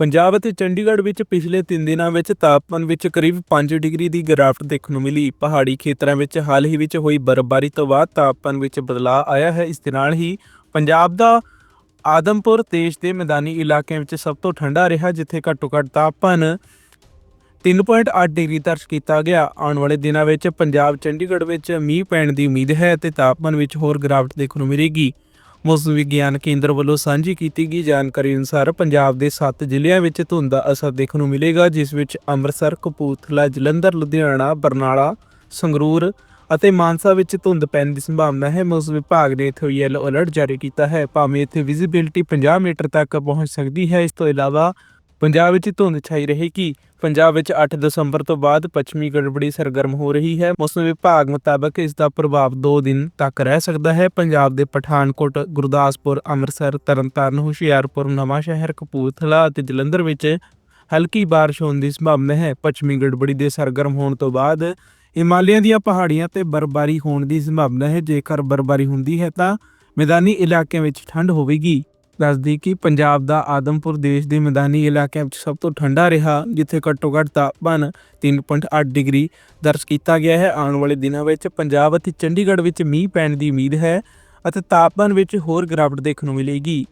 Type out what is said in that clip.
ਪੰਜਾਬ ਅਤੇ ਚੰਡੀਗੜ੍ਹ ਵਿੱਚ ਪਿਛਲੇ 3 ਦਿਨਾਂ ਵਿੱਚ ਤਾਪਮਾਨ ਵਿੱਚ ਕਰੀਬ 5 ਡਿਗਰੀ ਦੀ ਗਿਰਾਵਟ ਦੇਖਣ ਨੂੰ ਮਿਲੀ। ਪਹਾੜੀ ਖੇਤਰਾਂ ਵਿੱਚ ਹਾਲ ਹੀ ਵਿੱਚ ਹੋਈ ਬਰਫ਼ਬਾਰੀ ਤੋਂ ਬਾਅਦ ਤਾਪਮਾਨ ਵਿੱਚ ਬਦਲਾਅ ਆਇਆ ਹੈ। ਇਸ ਦੇ ਨਾਲ ਹੀ ਪੰਜਾਬ ਦਾ ਆਦਮਪੁਰ ਦੇਸ਼ ਦੇ ਮੈਦਾਨੀ ਇਲਾਕਿਆਂ ਵਿੱਚ ਸਭ ਤੋਂ ਠੰਡਾ ਰਿਹਾ, ਜਿੱਥੇ ਘੱਟੋ ਘੱਟ ਤਾਪਮਾਨ 3.8 ਡਿਗਰੀ ਦਰਜ ਕੀਤਾ ਗਿਆ। ਆਉਣ ਵਾਲੇ ਦਿਨਾਂ ਵਿੱਚ ਪੰਜਾਬ ਚੰਡੀਗੜ੍ਹ ਵਿੱਚ ਮੀਂਹ ਪੈਣ ਦੀ ਉਮੀਦ ਹੈ ਅਤੇ ਤਾਪਮਾਨ ਵਿੱਚ ਹੋਰ ਗਿਰਾਵਟ ਦੇਖਣ ਨੂੰ ਮਿਲੇਗੀ। ਮੌਸਮ ਵਿਗਿਆਨ ਕੇਂਦਰ ਵੱਲੋਂ ਸਾਂਝੀ ਕੀਤੀ ਗਈ ਜਾਣਕਾਰੀ ਅਨੁਸਾਰ ਪੰਜਾਬ ਦੇ 7 ਜ਼ਿਲ੍ਹਿਆਂ ਵਿੱਚ ਧੁੰਦ ਦਾ ਅਸਰ ਦੇਖਣ ਨੂੰ ਮਿਲੇਗਾ, ਜਿਸ ਵਿੱਚ ਅੰਮ੍ਰਿਤਸਰ, ਕਪੂਰਥਲਾ, ਜਲੰਧਰ, ਲੁਧਿਆਣਾ, ਬਰਨਾਲਾ, ਸੰਗਰੂਰ ਅਤੇ ਮਾਨਸਾ ਵਿੱਚ ਧੁੰਦ ਪੈਣ ਦੀ ਸੰਭਾਵਨਾ ਹੈ। ਮੌਸਮ ਵਿਭਾਗ ਨੇ ਇੱਥੇ ਯੈਲੋ ਅਲਰਟ ਜਾਰੀ ਕੀਤਾ ਹੈ। ਭਾਵੇਂ ਇੱਥੇ ਵਿਜ਼ਿਬਿਲਟੀ 50 ਮੀਟਰ ਤੱਕ ਪਹੁੰਚ ਸਕਦੀ ਹੈ, ਇਸ ਤੋਂ ਇਲਾਵਾ ਪੰਜਾਬ ਵਿੱਚ ਧੁੰਦ ਛਾਈ ਰਹੇਗੀ। ਪੰਜਾਬ ਵਿੱਚ 8 ਦਸੰਬਰ ਤੋਂ ਬਾਅਦ ਪੱਛਮੀ ਗੜਬੜੀ ਸਰਗਰਮ ਹੋ ਰਹੀ ਹੈ। ਮੌਸਮ ਵਿਭਾਗ ਮੁਤਾਬਕ ਇਸ ਦਾ ਪ੍ਰਭਾਵ 2 ਦਿਨ ਤੱਕ ਰਹਿ ਸਕਦਾ ਹੈ। ਪੰਜਾਬ ਦੇ ਪਠਾਨਕੋਟ, ਗੁਰਦਾਸਪੁਰ, ਅੰਮ੍ਰਿਤਸਰ, ਤਰਨਤਾਰਨ, ਹੁਸ਼ਿਆਰਪੁਰ, ਨਵਾਂਸ਼ਹਿਰ, ਕਪੂਰਥਲਾ ਅਤੇ ਜਲੰਧਰ ਵਿੱਚ ਹਲਕੀ ਬਾਰਿਸ਼ ਹੋਣ ਦੀ ਸੰਭਾਵਨਾ ਹੈ। ਪੱਛਮੀ ਗੜਬੜੀ ਦੇ ਸਰਗਰਮ ਹੋਣ ਤੋਂ ਬਾਅਦ ਹਿਮਾਲਿਆ ਦੀਆਂ ਪਹਾੜੀਆਂ ਤੇ ਬਰਫ਼ਬਾਰੀ ਹੋਣ ਦੀ ਸੰਭਾਵਨਾ ਹੈ। ਜੇਕਰ ਬਰਫ਼ਬਾਰੀ ਹੁੰਦੀ ਹੈ ਤਾਂ ਮੈਦਾਨੀ ਇਲਾਕਿਆਂ ਵਿੱਚ ਠੰਡ ਹੋਵੇਗੀ। ਦੱਸਦੀ ਕਿ ਪੰਜਾਬ ਦਾ ਆਦਮਪੁਰ ਦੇਸ਼ ਦੇ ਮੈਦਾਨੀ ਇਲਾਕਿਆਂ ਵਿੱਚ ਸਭ ਤੋਂ ਠੰਡਾ ਰਿਹਾ, ਜਿੱਥੇ ਘੱਟੋ ਘੱਟ ਤਾਪਮਾਨ 3.8 ਡਿਗਰੀ ਦਰਜ ਕੀਤਾ ਗਿਆ ਹੈ। ਆਉਣ ਵਾਲੇ ਦਿਨਾਂ ਵਿੱਚ ਪੰਜਾਬ ਅਤੇ ਚੰਡੀਗੜ੍ਹ ਵਿੱਚ ਮੀਂਹ ਪੈਣ ਦੀ ਉਮੀਦ ਹੈ ਅਤੇ ਤਾਪਮਾਨ ਵਿੱਚ ਹੋਰ ਗਿਰਾਵਟ ਦੇਖਣ ਨੂੰ ਮਿਲੇਗੀ।